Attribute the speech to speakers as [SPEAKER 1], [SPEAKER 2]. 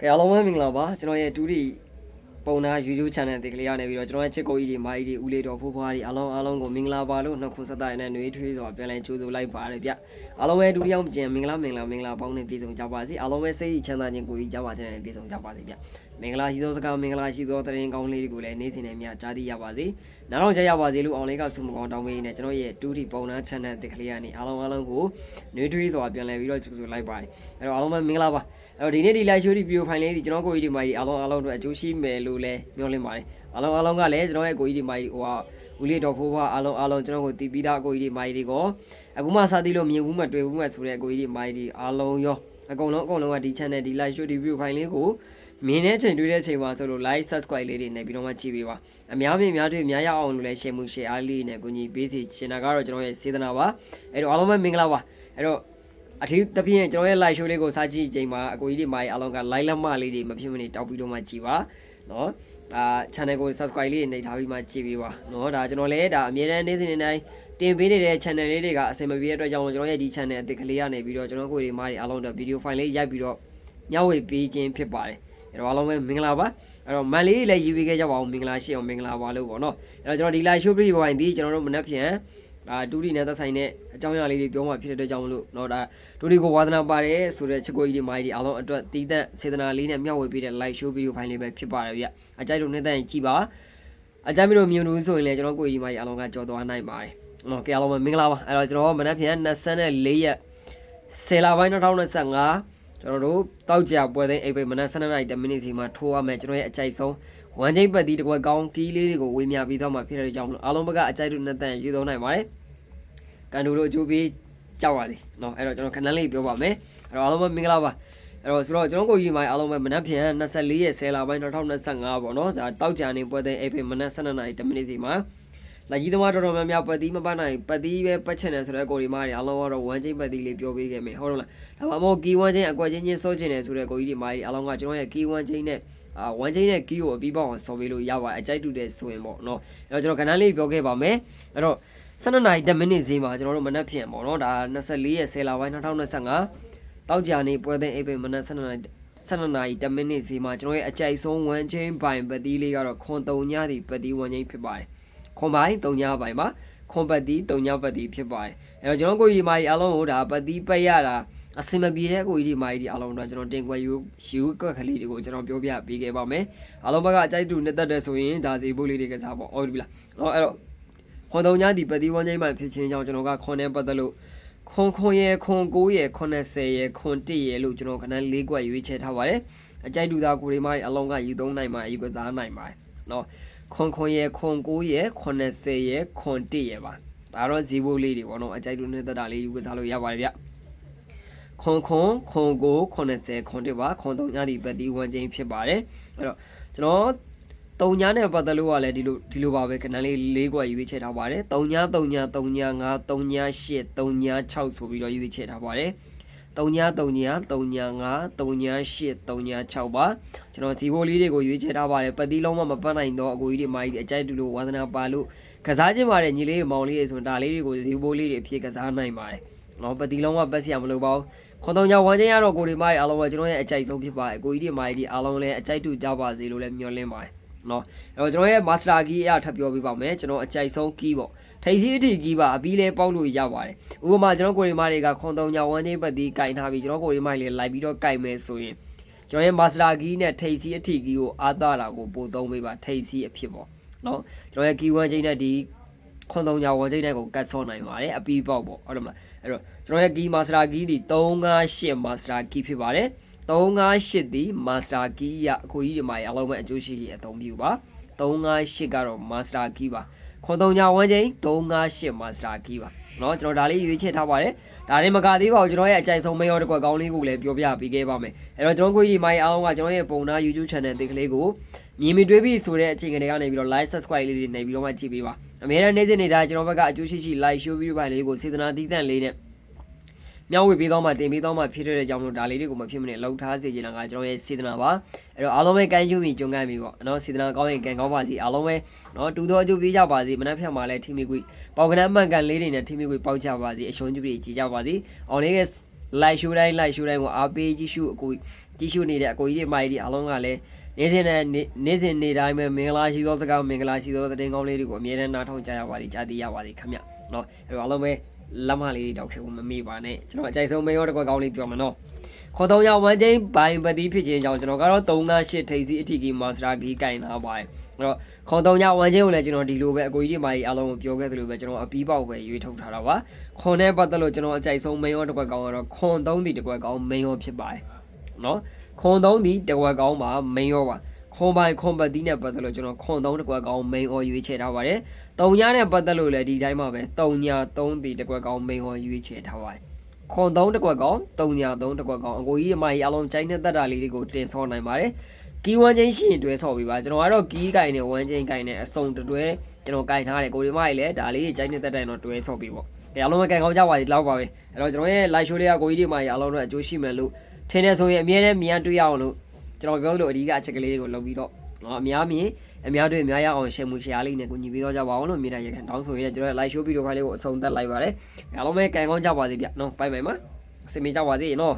[SPEAKER 1] ကဲအားလုံးပဲမင်္ဂလာပါကျွန်တော်ရဲ့ဒူဒီပုံနာ YouTube channel ဒီကလေးရနေပြီးတော့ကျွန်တော်ရဲ့ချစ်ကိုကြီးတွေမာကြီးတွေဦးလေးတော်ဖိုးဖွားတွေအားလုံးအားလုံးကိုမင်္ဂလာပါလို့နှုတ်ခွန်းဆက်တိုင်းနဲ့နှွေးထွေးစွာပြန်လည်ကြိုဆိုလိုက်ပါတယ်ဗျအားလုံးပဲဒူဒီအောင်ကျင်မင်္ဂလာမင်္ဂလာမင်္ဂလာပေါင်းနဲ့ပြည့်စုံကြပါစေအားလုံးပဲစိတ်ချမ်းသာခြင်းကိုကြီးကြပါစေနဲ့ပြည့်စုံကြပါစေဗျမင်္ဂလာရှိသောစကားမင်္ဂလာရှိသောတရင်ကောင်းလေးတွေကိုလည်းနေ့စဉ်နဲ့မျှကြားသိရပါစေနောက်တော့ကြရပါစေလို့အောင်လေးကဆုမကောင်းတောင်းပေးနေကျွန်တော်ရဲ့ဒူဒီပုံနာ channel ဒီကလေးရနေအားလုံးအားလုံးကိုနှွေးထွေးစွာပြန်လည်ပြီးတော့ကြိုဆိုလိုက်ပါတယ်အဲ့တော့အားလုံးပဲမင်္ဂလာပါအဲ့ တော့ဒီနေ့ဒီ live show ဒီ video file လေးဒီကျွန်တော်ကိုကြီးဒီမိုင်းအားလုံးအားလုံးတို့အကျိုးရှိမယ်လို့လည်းမျှော်လင့်ပါတယ်အားလုံးအားလုံးကလည်းကျွန်တော်ရဲ့ကိုကြီးဒီမိုင်းဟိုဟာဦးလေးတော်ဖိုးဖွားအားလုံးအားလုံးကျွန်တော်ကိုတည်ပြီးသားကိုကြီးဒီမိုင်းတွေကိုအခုမှစသည်လို့မြင်ဘူးမှတွေ့ဘူးမှဆိုတဲ့ကိုကြီးဒီမိုင်းဒီအားလုံးရောအကုန်လုံးအကုန်လုံးကဒီ channel ဒီ live show ဒီ video file လေးကိုမြင်တဲ့ချိန်တွေ့တဲ့ချိန်မှာဆိုလို့ like subscribe လေးတွေနဲ့ပြီးတော့မှကြည့်ပေးပါအများကြီးအများတွေအများရအောင်လို့လည်း share မှု share အားလေးနဲ့ကိုကြီးပေးစီချင်တာကတော့ကျွန်တော်ရဲ့စေတနာပါအဲ့တော့အားလုံးပဲမင်္ဂလာပါအဲ့တော့ အထူးသဖြင့်ကျွန်တော်ရဲ့ live show လေးကိုစားကြည့်ချိန်မှာအကိုကြီးတွေမာရီအားလုံးက live လက်မလေးတွေမဖြစ်မနေတောက်ပြီးတော့မှကြည်ပါနော်ဒါ channel ကို subscribe လေးနေထားပြီးမှကြည်ပေးပါနော်ဒါကျွန်တော်လည်းဒါအမြဲတမ်းနေ့စဉ်နေ့တိုင်းတင်ပေးနေတဲ့ channel လေးတွေကအဆင်မပြေတဲ့အတွက်ကြောင့်ကျွန်တော်ရဲ့ဒီ channel အသစ်ကလေးကနေပြီးတော့ကျွန်တော်ကိုတွေမာရီအားလုံးတို့ video file လေးရိုက်ပြီးတော့ညှောက်ဝေပေးခြင်းဖြစ်ပါတယ်အဲ့တော့အားလုံးပဲမင်္ဂလာပါအဲ့တော့မန်လေးလည်းရေးပေးခဲ့ကြပါအောင်မင်္ဂလာရှိအောင်မင်္ဂလာပါလို့ပေါ့နော်အဲ့တော့ကျွန်တော်ဒီ live show ပြပိုင်းဒီကျွန်တော်တို့မနေ့ပြန် ဒါဒူရီနဲ့သက်ဆိုင်တဲ့အကြောင်းအရာလေးတွေပြောမှဖြစ်တဲ့အတွက်ကြောင့်မလို့เนาะဒါ ဒူဒီကိုဝါသနာပါတယ်ဆိုတဲ့ချစ်ကိုကြီးဒီမိုင်းဒီအားလုံးအတွက်တည်သက်စေတနာလေးနဲ့မျှဝေပေးတဲ့ live show video file လေးပဲဖြစ်ပါတယ်ဗျအကြိုက်လို့နှစ်သက်ရင်ကြည့်ပါအကြိုက်မလို့မြင်လို့ဆိုရင်လည်းကျွန်တော်ကိုကြီးဒီမိုင်းအားလုံးကကြော်သွားနိုင်ပါတယ်နော်ကဲအားလုံးပဲမင်္ဂလာပါအဲ့တော့ကျွန်တော်မနက်ဖြန်24ရက်10လပိုင်း2025ကျွန်တော်တို့တောက်ကြပွဲသိမ်းအိပ်ပိတ်မနက်7:00နာရီ10မိနစ်စီမှာထိုးရမယ်ကျွန်တော်ရဲ့အကြိုက်ဆုံးဝမ်ချင်းပတ်တီတကွက်ကောင်းကီးလေးတွေကိုဝေမျှပြီးတော့မှဖြစ်တဲ့ကြောင့်မလို့အားလုံးဘက်ကအကြိုက်လို့နှစ်သက်ယူသုံးနိုင်ပါတယ် ကန်တူတို့အကျိုးပေး ကြောက်ပါစေเนาะအဲ့တော့ကျွန်တော်ခဏလေးပြောပါမယ်အဲ့တော့အားလုံးပဲမင်္ဂလာပါအဲ့တော့ဆိုတော့ကျွန်တော်ကိုကြီးမိုင်းအားလုံးပဲမနက်ဖြန်24ရက်10လပိုင်း2025ပေါ့เนาะဒါတောက်ကြနေပွဲတဲ့အဲ့ဖိမနက်12နာရီ10မိနစ်စီမှာလာကြီးသမားတော်တော်များများပတ်သီးမပတ်နိုင်ပတ်သီးပဲပတ်ချင်တယ်ဆိုတော့ကိုဒီမားတွေအားလုံးကတော့ဝမ်းချင်းပတ်သီးလေးပြောပေးခဲ့မယ်ဟုတ်တော့လားဒါမှမဟုတ်ကီဝမ်းချင်းအကွက်ချင်းချင်းစိုးချင်တယ်ဆိုတော့ကိုကြီးဒီမားတွေအားလုံးကကျွန်တော်ရဲ့ကီဝမ်းချင်းနဲ့အာဝမ်းချင်းနဲ့ကီကိုအပြီးပေါအောင်ဆော်ပေးလို့ရပါတယ်အကြိုက်တူတဲ့ဆိုရင်ပေါ့เนาะအဲ့တော့ကျွန်တော်ခဏလေးပြောခဲ့ပါမယ်အဲ့တော့ 12နာရီ10မိနစ်ဈေးမှာကျွန်တော်တို့မနက်ဖြန်ပေါ့နော်ဒါ24ရက်10လပိုင်း2025တောက်ကြနေပွဲသိမ်းအိပ်ပိတ်မနက်12နာရီ12နာရီ10မိနစ်ဈေးမှာကျွန်တော်ရဲ့အကြိုက်ဆုံး1 chain ပိုင်ပတ်တီးလေးကတော့ခွန်3ညသည့်ပတ်တီး1 chain ဖြစ်ပါတယ်ခွန်ပိုင်း3ညပိုင်မှာခွန်ပတ်တီး3ညပတ်တီးဖြစ်ပါတယ်အဲ့တော့ကျွန်တော်ကိုကြီးဒီမာကြီးအားလုံးကိုဒါပတ်တီးပတ်ရတာအစင်မပြေတဲ့ကိုကြီးဒီမာကြီးဒီအားလုံးတော့ကျွန်တော်တင်ကွယ်ယူယူကွက်ကလေးတွေကိုကျွန်တော်ပြောပြပေးခဲ့ပါမယ်အားလုံးဘက်ကအကြိုက်တူနဲ့တက်တဲ့ဆိုရင်ဒါစီဖို့လေးတွေကစားပေါ့ဟုတ်ပြီလားဟောအဲ့တော့ ခွန်တုံညာဒီပတိဝန်းကျိမ့်မှဖြစ်ခြင်းကြောင့်ကျွန်တော်ကခွန်နဲ့ပတ်သက်လို့ခွန်ခွန်ရယ်ခွန်9ရယ်80ရယ်ခွန်1ရယ်လို့ကျွန်တော်ခဏ၄ကွက်ရွေးချယ်ထားပါတယ်အကြိုက်တူသားကိုရီမားအလုံးကယူသုံးနိုင်မှာယူကစားနိုင်ပါတယ်နော်ခွန်ခွန်ရယ်ခွန်9ရယ်80ရယ်ခွန်1ရယ်ပါဒါတော့ဇီဘိုလေးတွေပေါ့နော်အကြိုက်တူနဲ့တက်တာလေးယူကစားလို့ရပါတယ်ဗျခွန်ခွန်ခွန်9 80ခွန်1ပါခွန်3ညဒီပတိဝန်းကျိမ့်ဖြစ်ပါတယ်အဲ့တော့ကျွန်တော် တုံညာနဲ့ပတ်သက်လို့ကလည်းဒီလိုဒီလိုပါပဲခဏလေးလေးကွက်ရွေးချယ်ထားပါတယ်တုံညာတုံညာတုံညာ9တုံညာ8တုံညာ6ဆိုပြီးတော့ရွေးချယ်ထားပါတယ်တုံညာတုံညာတုံညာ9တုံညာ8တုံညာ6ပါကျွန်တော်ဇီဘိုလေးတွေကိုရွေးချယ်ထားပါတယ်ပတ်တိလုံးမမပတ်နိုင်တော့အကိုကြီးတွေမိုင်းဒီအကြိုက်တူလို့ဝါသနာပါလို့ကစားခြင်းပါတယ်ညီလေးမောင်လေးတွေဆိုရင်ဒါလေးတွေကိုဇီဘိုလေးတွေအဖြစ်ကစားနိုင်ပါတယ်နော်ပတ်တိလုံးကပတ်စရာမလိုပါဘူးခွန်တုံညာဝမ်းချင်းရတော့ကိုဒီမိုင်းအားလုံးကကျွန်တော်ရဲ့အကြိုက်ဆုံးဖြစ်ပါတယ်အကိုကြီးတွေမိုင်းဒီအားလုံးလည်းအကြိုက်တူကြပါစေလို့လည်းမျှော်လင့်ပါတယ် နော်အဲ့တော့ကျွန်တော်ရဲ့ master key အရထပ်ပြောပြပါမယ်ကျွန်တော်အကြိုက်ဆုံး key ပေါ့ထိပ်စီးအထိ key ပါအပြီးလဲပေါက်လို့ရပါတယ်ဥပမာကျွန်တော်ကိုရီမာတွေကခွန်တုံညာဝမ်းချင်းပတ်တီးကင်ထားပြီးကျွန်တော်ကိုရီမာတွေလိုက်ပြီးတော့ကင်မယ်ဆိုရင်ကျွန်တော်ရဲ့ master key နဲ့ထိပ်စီးအထိ key ကိုအားသာတာကိုပို့သုံးပေးပါထိပ်စီးအဖြစ်ပေါ့နော်ကျွန်တော်ရဲ့ key 1ချိန်နဲ့ဒီခွန်တုံညာဝမ်းချိန်နဲ့ကိုကတ်ဆော့နိုင်ပါတယ်အပြီးပေါက်ပေါ့ဟုတ်တယ်မလားအဲ့တော့ကျွန်တော်ရဲ့ key master key ဒီ358 master key ဖြစ်ပါတယ် 358ဒီ master key ရအခုကြီးဒီမှာအလုံးမဲ့အကျိုးရှိရအသုံးပြုပါ358ကတော့ master key ပါခွန်တုံညာဝမ်းချိန်358 master key ပါเนาะကျွန်တော်ဒါလေးရွေးချယ်ထားပါတယ်ဒါရင်မကသေးပါဘူးကျွန်တော်ရဲ့အကြိုက်ဆုံးမရောတစ်ခွက်ကောင်းလေးကိုလည်းပြောပြပေးခဲ့ပါမယ်အဲ့တော့ကျွန်တော်ကိုကြီးဒီမိုင်းအားလုံးကကျွန်တော်ရဲ့ပုံနာ YouTube channel တိတ်ကလေးကိုမြင်မတွေ့ပြီဆိုတဲ့အချိန်ကနေကနေပြီးတော့ like subscribe လေးတွေနေပြီးတော့မှကြည့်ပေးပါအများနဲ့နေ့စဉ်နေတာကျွန်တော်ဘက်ကအကျိုးရှိရှိ like show video ပိုင်းလေးကိုစေတနာတည်တံ့လေးနဲ့ မျှဝေပေးတော့မှတင်ပေးတော့မှဖြစ်တဲ့ကြောင့်မလို့ဒါလေးတွေကိုမဖြစ်မနေလောက်ထားစေချင်တာကကျွန်တော်ရဲ့စေတနာပါအဲ့တော့အားလုံးပဲကမ်းကျွမိကြုံကမ်းပြီပေါ့နော်စေတနာကောင်းရင်ကံကောင်းပါစီအားလုံးပဲနော်တူတော်အကျိုးပေးကြပါစီမနှက်ဖြတ်မှာလဲထိမိကွေပေါက်ကနအမှန်ကန်လေးတွေနဲ့ထိမိကွေပေါက်ကြပါစီအရှုံးကျူတွေကြည်ကြပါစီအောင်လေးက like show တိုင်း like show တိုင်းကိုအားပေးကြည့်ရှုအကူကြီးရှုနေတဲ့အကိုကြီးတွေမိုက်တွေအားလုံးကလည်းနေ့စဉ်နဲ့နေ့နေ့စဉ်နေ့တိုင်းပဲမင်္ဂလာရှိသောစကားမင်္ဂလာရှိသောသတင်းကောင်းလေးတွေကိုအမြဲတမ်းနားထောင်ကြရပါသည်ကြားသိရပါသည်ခင်ဗျနော်အဲ့တော့အားလုံးပဲ လက်မလေးတွေတောက်ခဲ့ဖို့မမေ့ပါနဲ့ကျွန်တော်အကြိုက်ဆုံးမေရောတစ်ခွက်ကောင်းလေးပြောမှာနော်ခေါ်တော့ရဝမ်ချင်းဘိုင်ပတိဖြစ်ခြင်းကြောင့်ကျွန်တော်ကတော့398ထိပ်စီအထီကီမာစတာဂီကင်လာပါတယ်အဲ့တော့ခေါ်တော့ရဝမ်ချင်းကိုလည်းကျွန်တော်ဒီလိုပဲအကိုကြီးတွေမိုက်အားလုံးကိုပြောခဲ့သလိုပဲကျွန်တော်အပီးပေါက်ပဲရွေးထုတ်ထားတာပါခွန်နဲ့ပတ်သက်လို့ကျွန်တော်အကြိုက်ဆုံးမေရောတစ်ခွက်ကောင်းကတော့ခွန်3တီတစ်ခွက်ကောင်းမေရောဖြစ်ပါတယ်နော်ခွန်3တီတစ်ခွက်ကောင်းပါမေရောပါ ခွန်ပိုင်ခွန်ပတ်တီးနဲ့ပတ်သက်လို့ကျွန်တော်ခွန်သုံးတစ်ကွက်ကောင်း main or ရွေးချယ်ထားပါတယ်။တုံညာနဲ့ပတ်သက်လို့လည်းဒီတိုင်းမှာပဲတုံညာသုံးတီတစ်ကွက်ကောင်း main or ရွေးချယ်ထားပါတယ်။ခွန်သုံးတစ်ကွက်ကောင်းတုံညာသုံးတစ်ကွက်ကောင်းအကိုကြီးအမကြီးအလုံးကျိုင်းတဲ့တက်တာလေးတွေကိုတင်ဆောနိုင်ပါတယ်။ကီးဝမ်းချင်းရှိရင်တွဲဆော့ပေးပါကျွန်တော်ကတော့ကီးကင်နဲ့ဝမ်းချင်းကင်နဲ့အစုံတွဲကျွန်တော်ကင်ထားတယ်ကိုဒီမကြီးလည်းဒါလေးကျိုင်းတဲ့တက်တိုင်တော့တွဲဆော့ပေးပေါ့။အဲအလုံးပဲကင်ကောင်းကြပါစီလောက်ပါပဲ။အဲ့တော့ကျွန်တော်ရဲ့ live show လေးကကိုကြီးဒီမကြီးအလုံးတော့အကျိုးရှိမယ်လို့ထင်တယ်ဆိုရင်အမြဲတမ်းမြန်တွေ့ရအောင်လို့ ကျွန်တော်ပြောလို့အဓိကအချက်ကလေးတွေကိုလုပ်ပြီးတော့နော်အများမြင်အများတွေအများရအောင်ရှယ်မှုရှယ်အားလေးနဲ့ကိုညီပေးတော့ကြပါအောင်လို့မြေတိုင်းရခံတောင်းဆိုရတဲ့ကျွန်တော် live show ဗီဒီယိုဖိုင်လေးကိုအဆုံးသတ်လိုက်ပါတယ်အားလုံးပဲကံကောင်းကြပါစေဗျနော်ဘိုင်ဘိုင်ပါစင်မေးကြပါစေနော်